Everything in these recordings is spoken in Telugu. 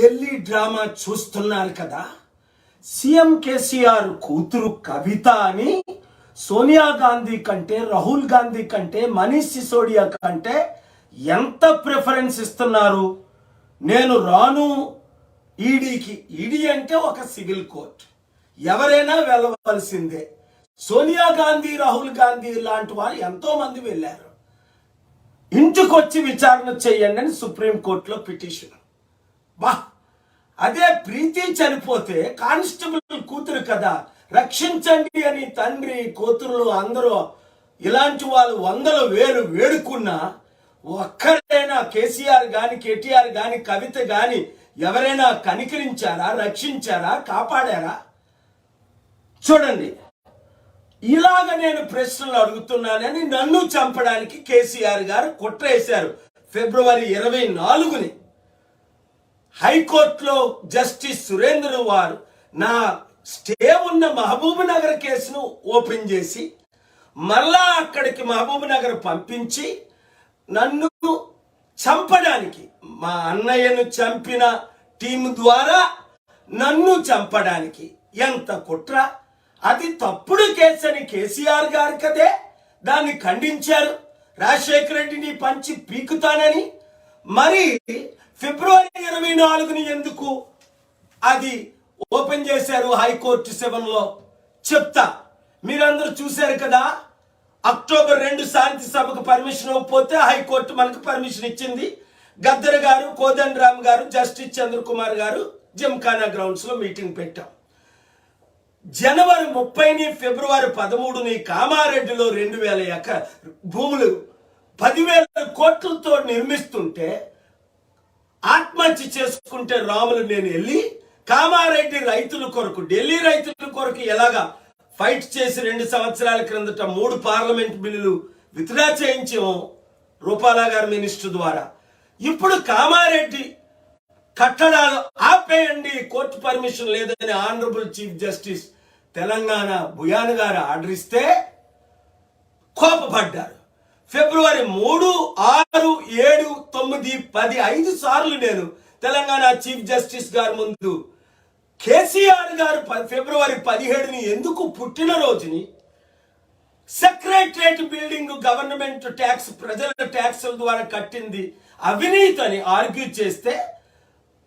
ఢిల్లీ డ్రామా చూస్తున్నారు కదా. సీఎం కేసీఆర్ కూతురు కవిత అని సోనియా గాంధీ కంటే రాహుల్ గాంధీ కంటే మనీష్ సిసోడియా కంటే ఎంత ప్రిఫరెన్స్ ఇస్తున్నారు? నేను రాను. ఈడీకి ఈడీ అంటే ఒక సివిల్ కోర్ట్. ఎవరైనా వెళ్ళవలసిందే. సోనియా గాంధీ రాహుల్ గాంధీ లాంటి వారు ఎంతో మంది వెళ్ళారు. ఇంటికొచ్చి విచారణ చేయండి అని సుప్రీంకోర్టులో పిటిషన్. బా అదే ప్రీతి చనిపోతే కానిస్టేబుల్ కూతురు కదా రక్షించండి అని తండ్రి కూతురులు అందరూ ఇలాంటి వాళ్ళు వందల వేలు వేడుకున్నా ఒక్కరైనా కేసీఆర్ కానీ కేటీఆర్ కానీ కవిత కానీ ఎవరైనా కనికరించారా రక్షించారా కాపాడారా? చూడండి ఇలాగ నేను ప్రశ్నలు అడుగుతున్నానని నన్ను చంపడానికి కేసీఆర్ గారు కుట్రేశారు ఫిబ్రవరి ఇరవై నాలుగుని. హైకోర్టులో జస్టిస్ సురేంద్ర వారు నా స్టే ఉన్న మహబూబ్ నగర్ కేసును ఓపెన్ చేసి మళ్ళా అక్కడికి మహబూబ్ నగర్ పంపించి నన్ను చంపడానికి మా అన్నయ్యను చంపిన టీం ద్వారా నన్ను చంపడానికి ఎంత కుట్ర? అది తప్పుడు కేసు అని కేసీఆర్ గారు కదే. దాన్ని ఖండించారు. రాజశేఖర రెడ్డిని పంచి పీకుతానని మరి ఫిబ్రవరి ఇరవై నాలుగుని ఎందుకు అది ఓపెన్ చేశారు హైకోర్టు సెవెన్లో చెప్తా. మీరందరూ చూశారు కదా? అక్టోబర్ రెండు శాంతి సభకు పర్మిషన్ ఇవ్వకపోతే హైకోర్టు మనకు పర్మిషన్ ఇచ్చింది. గద్దర్ గారు కోదండరామ్ గారు జస్టిస్ చంద్రకుమార్ గారు జిమ్ఖానా గ్రౌండ్స్లో మీటింగ్ పెట్టాం. జనవరి ముప్పైని ఫిబ్రవరి పదమూడుని కామారెడ్డిలో రెండు వేల ఎకర భూములు పదివేల కోట్లతో నిర్మిస్తుంటే ఆత్మహత్య చేసుకుంటే రాములు నేను వెళ్ళి కామారెడ్డి రైతుల కొరకు ఢిల్లీ రైతుల కొరకు ఎలాగా ఫైట్ చేసి రెండు సంవత్సరాల క్రిందట మూడు పార్లమెంట్ బిల్లులు విత్డ్రా చేయించాము రూపాలా గారి మినిస్టర్ ద్వారా. ఇప్పుడు కామారెడ్డి కట్టడాలు ఆపేయండి కోర్టు పర్మిషన్ లేదని honourable chief justice Telangana Bhuyan గారు ఆర్డర్ ఇస్తే కోపపడ్డారు. ఫిబ్రవరి మూడు ఆరు ఏడు తొమ్మిది పది ఐదు సార్లు నేను తెలంగాణ చీఫ్ జస్టిస్ గారి ముందు కేసీఆర్ గారు ఫిబ్రవరి పదిహేడుని ఎందుకు పుట్టినరోజుని సెక్రటరేట్ బిల్డింగ్ గవర్నమెంట్ ట్యాక్స్ ప్రజల ట్యాక్సుల ద్వారా కట్టింది అవినీతి అని ఆర్గ్యూ చేస్తే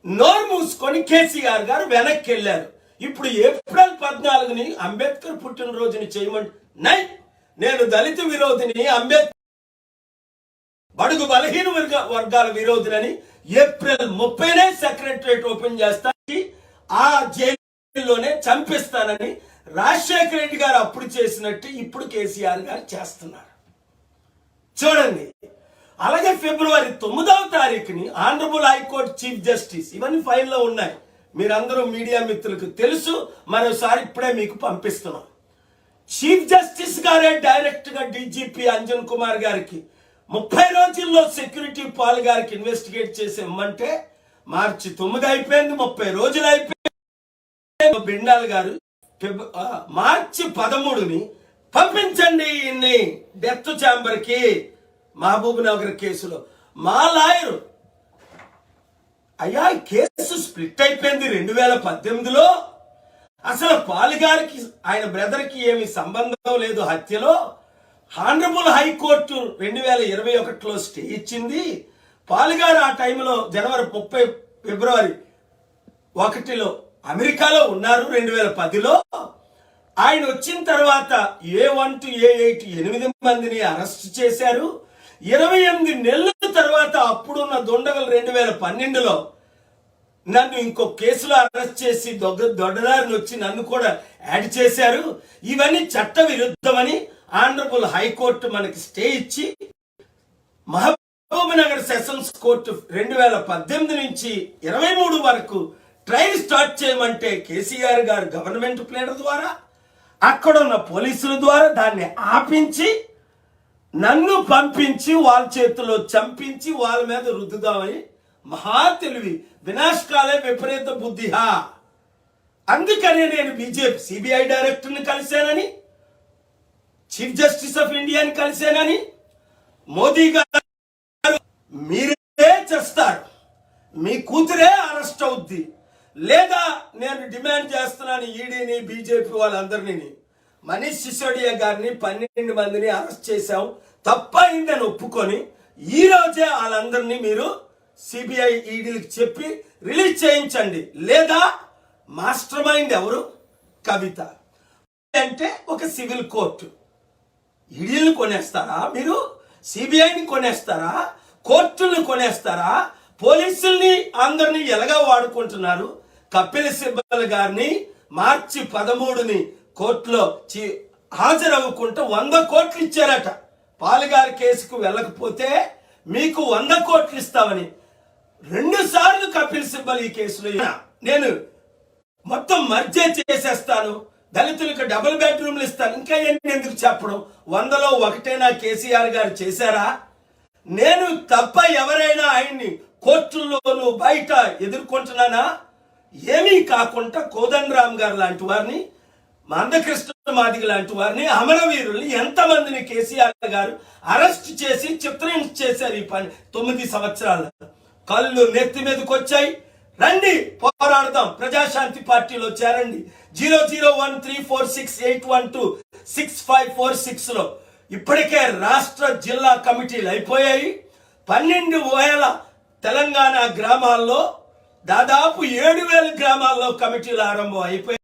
నోరు మూసుకొని కేసీఆర్ గారు వెనక్కి వెళ్ళారు ఇప్పుడు ఏప్రిల్ పద్నాలుగుని అంబేద్కర్ పుట్టినరోజుని చేయమంటే నై నేను దళిత విరోధిని అంబేద్కర్ బడుగు బలహీన వర్గ వర్గాల విరోధులని ఏప్రిల్ ముప్పైనే సెక్రటరేట్ ఓపెన్ చేస్తానికి ఆ జైల్లోనే చంపిస్తానని రాజశేఖర రెడ్డి గారు అప్పుడు చేసినట్టు ఇప్పుడు కేసీఆర్ గారు చేస్తున్నారు. చూడండి అలాగే ఫిబ్రవరి తొమ్మిదవ తారీఖుని ఆనరబుల్ హైకోర్టు చీఫ్ జస్టిస్ ఇవన్నీ ఫైల్లో ఉన్నాయి. మీరందరూ మీడియా మిత్రులకు తెలుసు మరోసారి ఇప్పుడే మీకు పంపిస్తున్నాం. చీఫ్ జస్టిస్ గారే డైరెక్ట్గా డీజీపీ అంజన్ కుమార్ గారికి ముప్పై రోజుల్లో సెక్యూరిటీ పాల్ గారికి ఇన్వెస్టిగేట్ చేసి ఇమ్మంటే మార్చి తొమ్మిది అయిపోయింది ముప్పై రోజులు అయిపోయింది. బిండాల్ గారు మార్చి పదమూడుని పంపించండి ఈ డెత్ ఛాంబర్కి మహబూబ్ నగర్ కేసులో. మా లాయరు అయ్యా కేసు స్ప్లిట్ అయిపోయింది రెండు వేల పద్దెనిమిదిలో. అసలు పాల్ గారికి ఆయన బ్రదర్కి ఏమి సంబంధం లేదు హత్యలో? హానరబుల్ హైకోర్టు రెండు వేల ఇరవై ఒకటిలో స్టే ఇచ్చింది. పాలుగారు ఆ టైంలో జనవరి ముప్పై ఫిబ్రవరి ఒకటిలో అమెరికాలో ఉన్నారు రెండు వేల పదిలో. ఆయన వచ్చిన తర్వాత A one two A eight ఎనిమిది మందిని అరెస్ట్ చేశారు. ఇరవై ఎనిమిది నెలల తర్వాత అప్పుడున్న దొండగలు రెండు వేల పన్నెండులో నన్ను ఇంకో కేసులో అరెస్ట్ చేసి దొంగ దొడ్డదారిని వచ్చి నన్ను కూడా యాడ్ చేశారు. ఇవన్నీ చట్ట విరుద్ధమని ఆనరబుల్ హైకోర్టు మనకి స్టే ఇచ్చి మహబూబ్ నగర్ సెషన్స్ కోర్టు రెండు వేల పద్దెనిమిది నుంచి ఇరవై మూడు వరకు ట్రయల్ స్టార్ట్ చేయమంటే కేసీఆర్ గారు గవర్నమెంట్ ప్లేడర్ ద్వారా అక్కడ ఉన్న పోలీసుల ద్వారా దాన్ని ఆపించి నన్ను పంపించి వాళ్ళ చేతిలో చంపించి వాళ్ళ మీద రుద్దుదామని మహా తెలివి. వినాశకాలే విపరీత బుద్ధిహా అందుకనే నేను బీజేపీ సిబిఐ డైరెక్టర్ని కలిశానని చీఫ్ జస్టిస్ ఆఫ్ ఇండియాని కలిశానని మోదీ గారు మీరే చేస్తారు. మీ కూతురే అరెస్ట్ అవుద్ది. లేదా నేను డిమాండ్ చేస్తున్నాను ఈడీని బీజేపీ వాళ్ళందరినీ. మనీష్ సిసోడియా గారిని పన్నెండు మందిని అరెస్ట్ చేశాం. తప్పైందని ఒప్పుకొని ఈ రోజే వాళ్ళందరినీ మీరు సిబిఐ ఈడీలకు చెప్పి రిలీజ్ చేయించండి. లేదా మాస్టర్ మైండ్ ఎవరు? కవిత. అంటే ఒక సివిల్ కోర్టు. ఈడీలను కొనేస్తారా మీరు? సిబిఐని కొనేస్తారా? కోర్టులను కొనేస్తారా? పోలీసుల్ని అందరినీ ఎలాగా వాడుకుంటున్నారు? కపిల్ సిబ్బల్ గారిని మార్చి పదమూడుని కోర్టులో చి- హాజరవ్వకుంటే వంద కోట్లు ఇచ్చారట. పాలుగారి కేసుకు వెళ్ళకపోతే మీకు వంద కోట్లు ఇస్తామని. రెండు సార్లు కపిల్ సిబ్బల్ ఈ కేసులో నేను మొత్తం మర్జే చేసేస్తాను. దళితులకు డబుల్ బెడ్రూమ్లు ఇస్తాను. ఇంకా ఎన్ని ఎందుకు చెప్పడం? వందలో ఒకటేనా కేసీఆర్ గారు చేశారా? నేను తప్ప ఎవరైనా ఆయన్ని కోర్టుల్లోనూ బయట ఎదుర్కొంటున్నానా? ఏమీ కాకుండా కోదండరామ్ గారు లాంటి వారిని మందకృష్ణ మాదిగ లాంటి వారిని అమరవీరుల్ని ఎంతమందిని కేసీఆర్ గారు అరెస్ట్ చేసి చిత్రహింస చేశారు ఈ పని తొమ్మిది సంవత్సరాలు కళ్ళు నెత్తి మీదకి వచ్చాయి రండి పోరాడదాం. ప్రజాశాంతి పార్టీలో చేరండి. Zero zero one three four six eight one two six five four సిక్స్లో ఇప్పటికే రాష్ట్ర జిల్లా కమిటీలు అయిపోయాయి. పన్నెండు వేల తెలంగాణ గ్రామాల్లో దాదాపు ఏడు వేల గ్రామాల్లో కమిటీలు ఆరంభం అయిపోయాయి